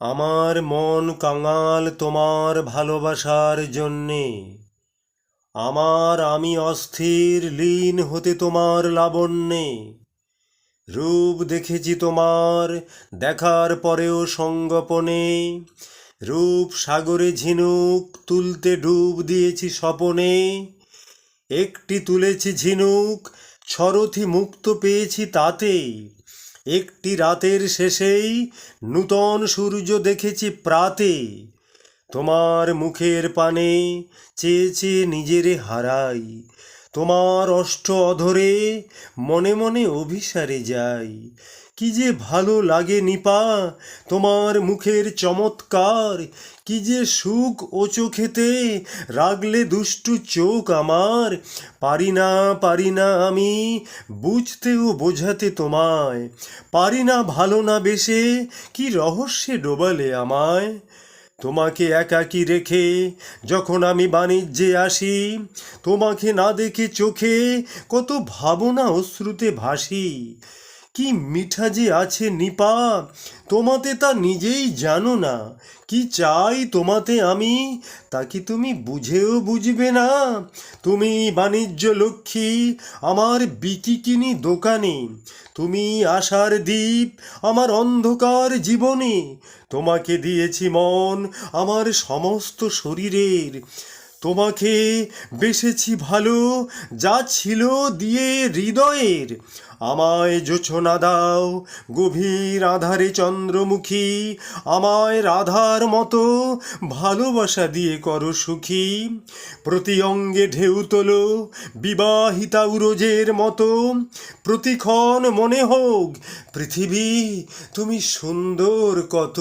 আমার মন কাঙাল তোমার ভালোবাসার জন্যে। আমার আমি অস্থির, লীন হতে তোমার লাবণ্যে। রূপ দেখেছি তোমার, দেখার পরেও সঙ্গপনে রূপ সাগরে ঝিনুক তুলতে ডুব দিয়েছি স্বপনে। একটি তুলেছি ঝিনুক, ছরথি মুক্ত পেয়েছি তাতে। একটি রাতের শেষেই নূতন সূর্য দেখেছি প্রাতে। তোমার মুখের পানে চেয়ে চেয়ে নিজেরে হারাই। তোমার অষ্ট অধরে মনে মনে অভিসারে যাই। কি যে ভালো লাগে নিপা, তোমার মুখের চমৎকার। কি যে সুখ ও চোখেতে রাগলে দুষ্টু চোখ আমার। পারি না পারি না আমি বুঝতে ও বোঝাতে তোমায়। পারি না ভালো না বেশে, কি রহস্যে ডোবালে আমায়। তোমাকে একাকি রেখে যখন আমি বাণিজ্যে আসি, তোমাকে না দেখে চোখে কত ভাবনা অশ্রুতে ভাসি। কি মিঠা যে আছে নিপা? তোমাতে তা নিজেই জানো না। কি চাই তোমাতে আমি, তা কি তুমি বুঝেও বুঝবে না। তুমি বাণিজ্য লক্ষ্মী, আমার বিকিকিনি দোকানে। তুমি আশার দ্বীপ, আমার অন্ধকার জীবনে। তোমাকে দিয়েছি মন, আমার সমস্ত শরীরের। তোমাকে বেসেছি ভালো, যা ছিল দিয়ে হৃদয়ের। আমায় জোছনা দাও গভীর আধারে চন্দ্রমুখী, আমায় রাধার মতো ভালোবাসা দিয়ে করো সুখী। প্রতি অঙ্গে ঢেউ তোলো, বিবাহিতা উরোজের মতো। প্রতিক্ষণ মনে হোক, পৃথিবী তুমি সুন্দর কত।